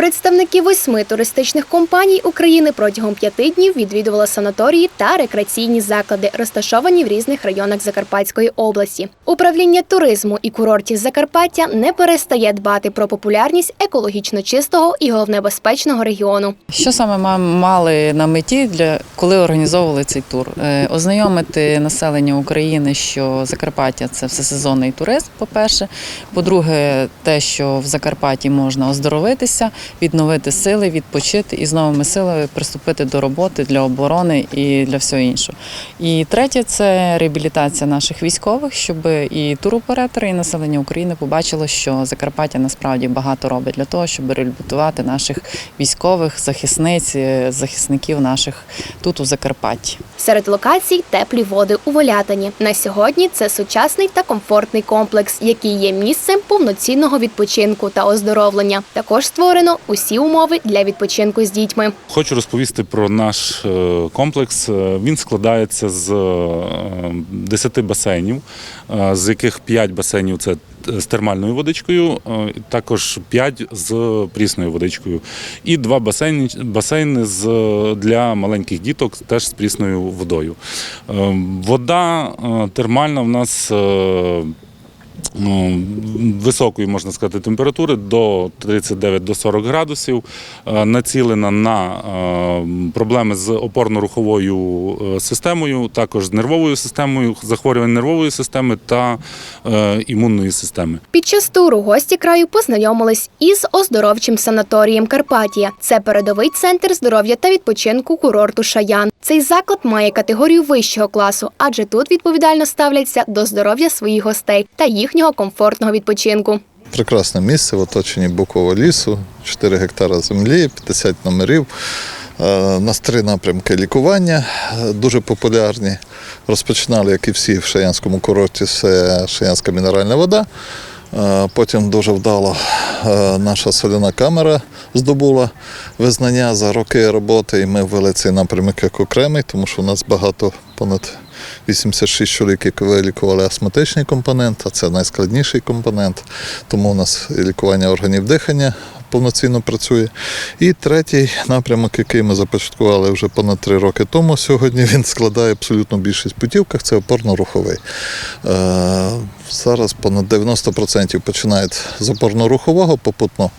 Представники восьми туристичних компаній України протягом п'яти днів відвідували санаторії та рекреаційні заклади, розташовані в різних районах Закарпатської області. Управління туризму і курортів Закарпаття не перестає дбати про популярність екологічно чистого і головне безпечного регіону. Що саме ма- мали на меті для коли організовували цей тур? Е, Ознайомити населення України, що Закарпаття це всесезонний туризм. По-перше, по-друге, те, що в Закарпатті можна оздоровитися, відновити сили, відпочити і з новими силами приступити до роботи для оборони і для всього іншого. І третє це реабілітація наших військових, щоб і туроператори, і населення України побачило, що Закарпаття насправді багато робить для того, щоб реабілітувати наших військових, захисниць, е, захисників наших тут у Закарпатті. Серед локацій теплі води у Волятині. На сьогодні це сучасний та комфортний комплекс, який є місцем повноцінного відпочинку та оздоровлення. Також створено усі умови для відпочинку з дітьми. Хочу розповісти про наш е, комплекс. Е, Він складається з е, 10 басейнів, е, з яких 5 басейнів це з термальною водичкою, також 5 з прісною водичкою, і два басейни, басейни з, для маленьких діток теж з прісною водою. Вода термальна в нас. Ну, високої, можна сказати, температури до 39 до 40 градусів, е, націлена на е, проблеми з опорно-руховою е, системою, також з нервовою системою, захворювань нервової системи та імунної системи. Під час туру гості краю познайомились із оздоровчим санаторієм Карпатія. Це передовий центр здоров'я та відпочинку курорту Шаян. Цей заклад має категорію вищого класу, адже тут відповідально ставляться до здоров'я своїх гостей та їхнього комфортного відпочинку. Прекрасне місце в оточенні букового лісу, 4 гектара землі, 50 номерів. Е, У нас три напрямки лікування, е, дуже популярні. Розпочинали, як і всі в Шаянському курорті, це Шаянська мінеральна вода. Е, Потім дуже вдало наша соляна камера здобула визнання за роки роботи, і ми ввели цей напрямок як окремий, тому що у нас багато понад 86 чоловік, які вилікували астматичний компонент, а це найскладніший компонент. Тому у нас лікування органів дихання повноцінно працює. І третій напрямок, який ми започаткували вже понад три роки тому, сьогодні він складає абсолютно більшість путівках, це опорно-руховий. Е, зараз понад 90% починають з опорно-рухового, попутно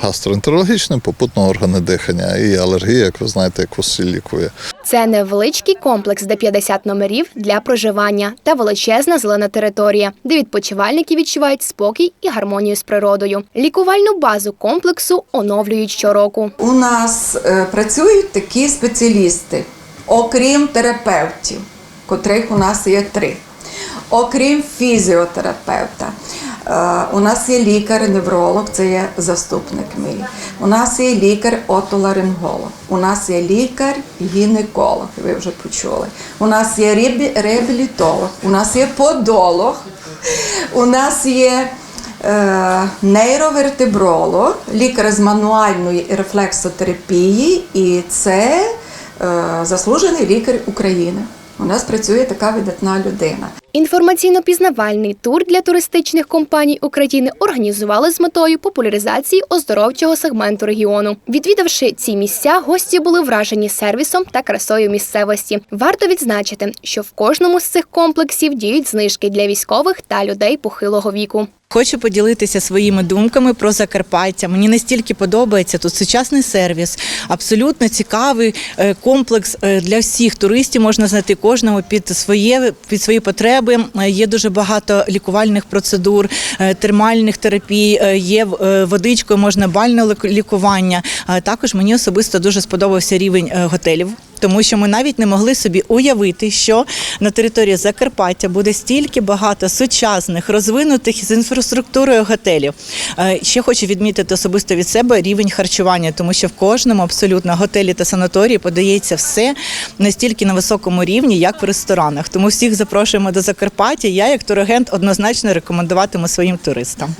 гастроентерологічним, попутно органи дихання. І алергія, як ви знаєте, як усі лікує. Це невеличкий комплекс, де 50 номерів для проживання та величезна зелена територія, де відпочивальники відчувають спокій і гармонію з природою. Лікувальну базу комплексу оновлюють щороку. У нас е, працюють такі спеціалісти, окрім терапевтів, котрих у нас є три. Окрім фізіотерапевта, у нас є лікар-невролог, це є заступник мій. У нас є лікар-отоларинголог, у нас є лікар-гінеколог, ви вже почули. У нас є реабілітолог, у нас є подолог, у нас є е, нейровертебролог, лікар з мануальної рефлексотерапії, і це е, заслужений лікар України. У нас працює така видатна людина. Інформаційно-пізнавальний тур для туристичних компаній України організували з метою популяризації оздоровчого сегменту регіону. Відвідавши ці місця, гості були вражені сервісом та красою місцевості. Варто відзначити, що в кожному з цих комплексів діють знижки для військових та людей похилого віку. Хочу поділитися своїми думками про Закарпаття. Мені настільки подобається тут сучасний сервіс, абсолютно цікавий е, комплекс е, для всіх туристів. Можна знайти кожному під своє під свої потреби. Е, Є дуже багато лікувальних процедур, е, термальних терапій. е, Є е, водичкою, можна бальне лік- лікування. Також мені особисто дуже сподобався рівень готелів. Тому що ми навіть не могли собі уявити, що на території Закарпаття буде стільки багато сучасних, розвинутих з інфраструктурою готелів. Е, Ще хочу відмітити особисто від себе рівень харчування, тому що в кожному абсолютно готелі та санаторії подається все настільки на високому рівні, як в ресторанах. Тому всіх запрошуємо до Закарпаття. Я, як турагент, однозначно рекомендуватиму своїм туристам.